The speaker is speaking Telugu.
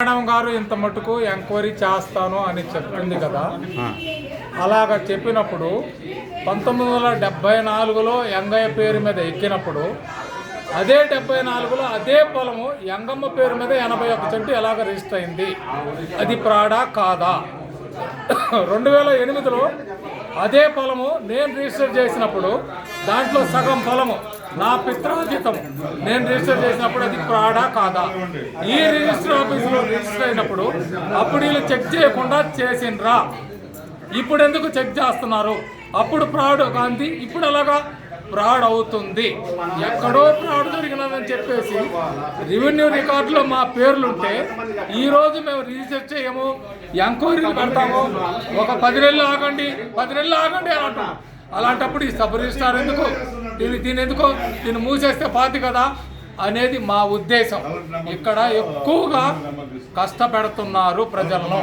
మేడం గారు ఇంత మటుకు ఎంక్వైరీ చేస్తాను అని చెప్తుంది కదా. అలాగ చెప్పినప్పుడు పంతొమ్మిది వందల డెబ్బై నాలుగులో యంగయ్య పేరు మీద ఎక్కినప్పుడు అదే డెబ్బై నాలుగులో అదే పొలము యంగమ్మ పేరు మీద ఎనభై ఒక్క సెంటు ఎలాగ రిజిస్టర్ అయింది? అది ప్రాడా కాదా? రెండు వేల ఎనిమిదిలో అదే పొలము నేను రిజిస్టర్ చేసినప్పుడు దాంట్లో సగం పొలము నా పిత్రాజితం నేను రిజిస్టర్ చేసినప్పుడు అది ప్రాడా కాదా? ఈ రిజిస్టర్ ఆఫీసులో రిజిస్టర్ అయినప్పుడు అప్పుడు వీళ్ళు చెక్ చేయకుండా చేసిండ్రా. ఇప్పుడు ఎందుకు చెక్ చేస్తున్నారు? అప్పుడు ప్రాడ్ గాంధీ ఇప్పుడు అలాగా ప్రాడ్ అవుతుంది. ఎక్కడో ప్రాడ్ జరిగిన జరిగినదని చెప్పేసి రెవెన్యూ రికార్డులో మా పేర్లుంటే ఈరోజు మేము రిజిస్టర్ చేయము ఎంక్వైరీలు పెడతాము. ఒక పది నెలలు ఆగండి పది నెలలు ఆగండి అని అంటున్నాం అలాంటప్పుడు ఈ సబ్ రిజిస్టార్ ఎందుకు? దీన్ని దీని ఎందుకు? దీన్ని మూసేస్తే పాతి కదా? అనేది మా ఉద్దేశం. ఇక్కడ ఎక్కువగా కష్టపెడుతున్నారు ప్రజలను.